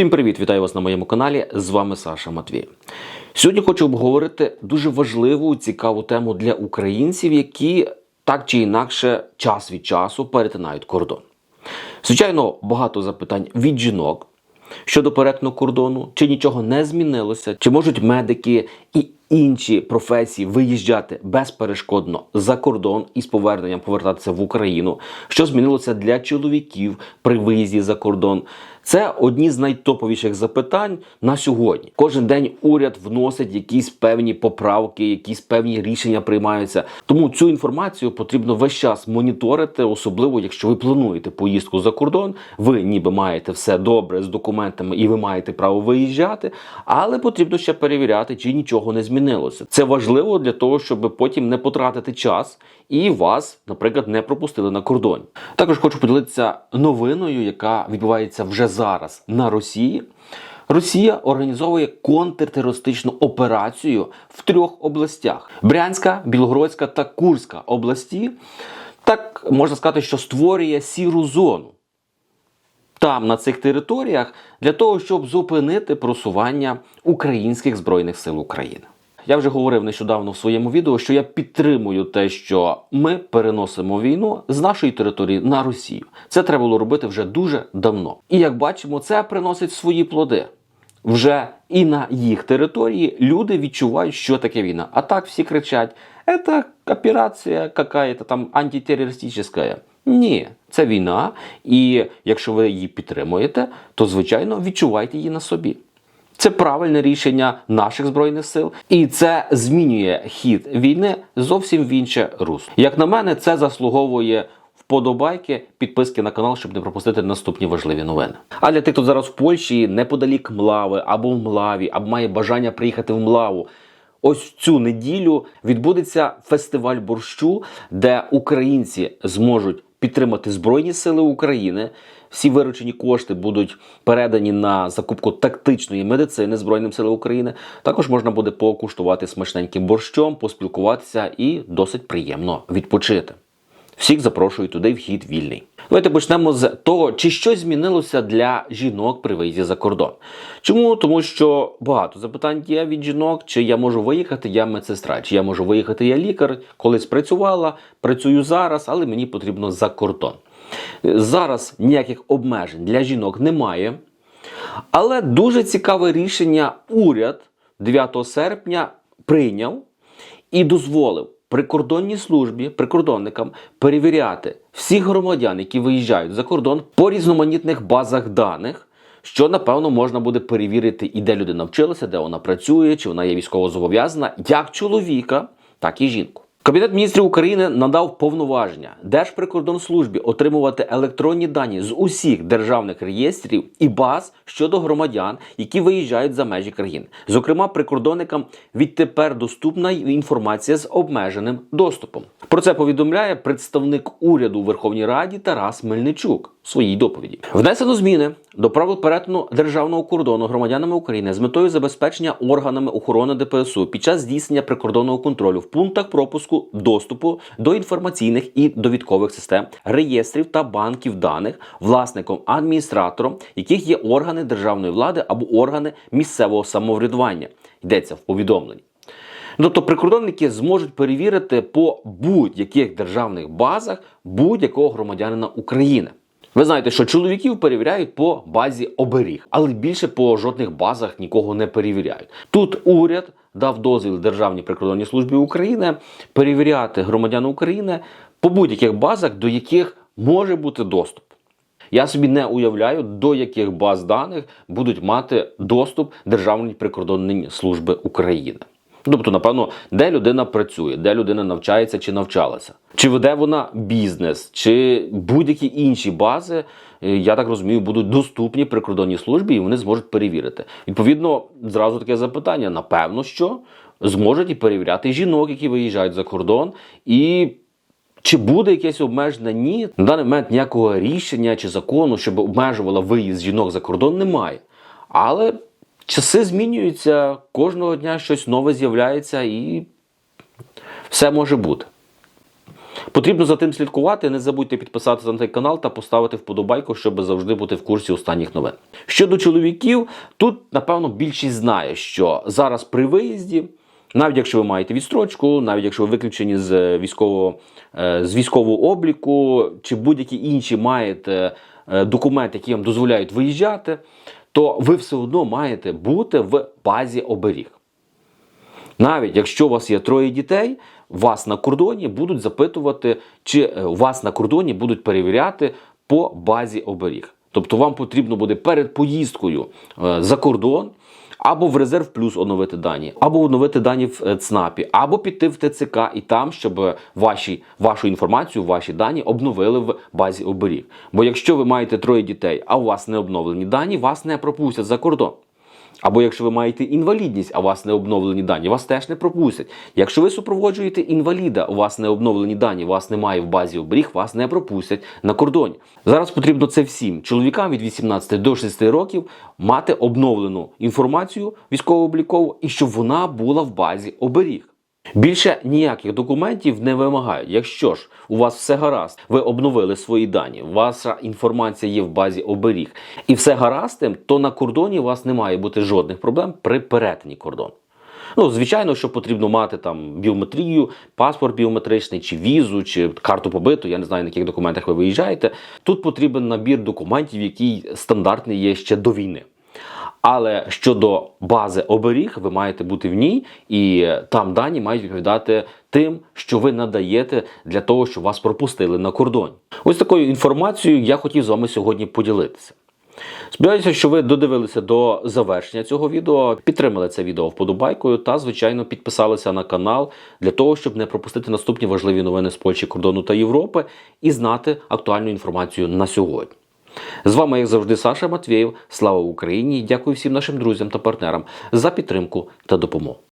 Всім привіт! Вітаю вас на моєму каналі. З вами Саша Матвій. Сьогодні хочу обговорити дуже важливу цікаву тему для українців, які так чи інакше час від часу перетинають кордон. Звичайно, багато запитань від жінок щодо перетину кордону, чи нічого не змінилося, чи можуть медики і інші професії виїжджати безперешкодно за кордон і з поверненням повертатися в Україну, що змінилося для чоловіків при виїзді за кордон. Це одні з найтоповіших запитань на сьогодні. Кожен день уряд вносить якісь певні поправки, якісь певні рішення приймаються. Тому цю інформацію потрібно весь час моніторити, особливо якщо ви плануєте поїздку за кордон. Ви ніби маєте все добре з документами і ви маєте право виїжджати, але потрібно ще перевіряти, чи нічого не змінилося. Це важливо для того, щоб потім не потратити час і вас, наприклад, не пропустили на кордоні. Також хочу поділитися новиною, яка відбувається вже зараз на Росії. Росія організовує контртерористичну операцію в трьох областях: Брянська, Білгородська та Курська області. Так можна сказати, що створює сіру зону там, на цих територіях, для того, щоб зупинити просування українських збройних сил України. Я вже говорив нещодавно в своєму відео, що я підтримую те, що ми переносимо війну з нашої території на Росію. Це треба було робити вже дуже давно. І як бачимо, це приносить свої плоди. Вже і на їх території люди відчувають, що таке війна. А так всі кричать: це операція какая-то там антитерористична. Ні, це війна, і якщо ви її підтримуєте, то звичайно відчувайте її на собі. Це правильне рішення наших збройних сил, і це змінює хід війни зовсім в інше русло. Як на мене, це заслуговує вподобайки, підписки на канал, щоб не пропустити наступні важливі новини. А для тих, хто зараз в Польщі неподалік Млави або в Млаві, або має бажання приїхати в Млаву. Ось цю неділю відбудеться фестиваль борщу, де українці зможуть підтримати Збройні Сили України. Всі виручені кошти будуть передані на закупку тактичної медицини Збройним силам України. Також можна буде покуштувати смачненьким борщом, поспілкуватися і досить приємно відпочити. Всіх запрошую туди вхід вільний. Давайте почнемо з того, чи щось змінилося для жінок при виїзді за кордон. Чому? Тому що багато запитань є від жінок, чи я можу виїхати, я медсестра, чи я можу виїхати, я лікар, колись працювала, працюю зараз, але мені потрібно за кордон. Зараз ніяких обмежень для жінок немає. Але дуже цікаве рішення уряд 9 серпня прийняв і дозволив прикордонній службі, прикордонникам перевіряти всіх громадян, які виїжджають за кордон по різноманітних базах даних. Що напевно можна буде перевірити, і де людина вчилася, де вона працює, чи вона є військово зобов'язана, як чоловіка, так і жінку. Кабінет міністрів України надав повноваження Держприкордонслужбі отримувати електронні дані з усіх державних реєстрів і баз щодо громадян, які виїжджають за межі країни. Зокрема, прикордонникам відтепер доступна інформація з обмеженим доступом. Про це повідомляє представник уряду у Верховній Раді Тарас Мельничук своїй доповіді. Внесено зміни до правил перетину державного кордону громадянами України з метою забезпечення органами охорони ДПСУ під час здійснення прикордонного контролю в пунктах пропуску доступу до інформаційних і довідкових систем, реєстрів та банків даних власником адміністратором, яких є органи державної влади або органи місцевого самоврядування. Йдеться в повідомленні. Тобто прикордонники зможуть перевірити по будь-яких державних базах будь-якого громадянина України. Ви знаєте, що чоловіків перевіряють по базі оберіг, але більше по жодних базах нікого не перевіряють. Тут уряд дав дозвіл Державній прикордонній службі України перевіряти громадян України по будь-яких базах, до яких може бути доступ. Я собі не уявляю, до яких баз даних будуть мати доступ Державні прикордонні служби України. Тобто, напевно, де людина працює, де людина навчається чи навчалася, чи веде вона бізнес, чи будь-які інші бази, е, я так розумію, будуть доступні прикордонній службі, і вони зможуть перевірити. Відповідно, зразу таке запитання: напевно, що зможуть і перевіряти жінок, які виїжджають за кордон, і чи буде якесь обмеження? Ні. На даний момент ніякого рішення чи закону, щоб обмежувало виїзд жінок за кордон, немає. Але часи змінюються, кожного дня щось нове з'являється і все може бути. Потрібно за тим слідкувати. Не забудьте підписатися на цей канал та поставити вподобайку, щоб завжди бути в курсі останніх новин. Щодо чоловіків, тут напевно більшість знає, що зараз при виїзді, навіть якщо ви маєте відстрочку, навіть якщо ви виключені з військового, е, з військового обліку, чи будь-які інші маєте е, документи, які вам дозволяють виїжджати, то ви все одно маєте бути в базі оберіг. Навіть якщо у вас є троє дітей, вас на кордоні будуть запитувати, чи у вас на кордоні будуть перевіряти по базі оберіг. Тобто вам потрібно буде перед поїздкою е, за кордон або в резерв плюс оновити дані, або оновити дані в е, ЦНАПі, або піти в ТЦК і там, щоб ваші, вашу інформацію, ваші дані обновили в базі оберіг. Бо якщо ви маєте троє дітей, а у вас не обновлені дані, вас не пропустять за кордон. Або якщо ви маєте інвалідність, а у вас не обновлені дані, вас теж не пропустять. Якщо ви супроводжуєте інваліда, у вас не обновлені дані, вас немає в базі оберіг, вас не пропустять на кордоні. Зараз потрібно це всім чоловікам від 18 до 60 років мати обновлену інформацію військово-облікову і щоб вона була в базі оберіг. Більше ніяких документів не вимагають. Якщо ж у вас все гаразд, ви обновили свої дані, ваша інформація є в базі оберіг, і все гаразд, то на кордоні у вас не має бути жодних проблем при перетині кордону. Ну, звичайно, що потрібно мати там біометрію, паспорт біометричний, чи візу, чи карту побиту. Я не знаю, на яких документах ви виїжджаєте. Тут потрібен набір документів, який стандартний є ще до війни. Але щодо бази оберіг, ви маєте бути в ній, і там дані мають відповідати тим, що ви надаєте для того, щоб вас пропустили на кордоні. Ось такою інформацією я хотів з вами сьогодні поділитися. Сподіваюся, що ви додивилися до завершення цього відео, підтримали це відео вподобайкою та, звичайно, підписалися на канал для того, щоб не пропустити наступні важливі новини з Польщі, кордону та Європи і знати актуальну інформацію на сьогодні. З вами, як завжди, Саша Матвєєв. Слава Україні! Дякую всім нашим друзям та партнерам за підтримку та допомогу.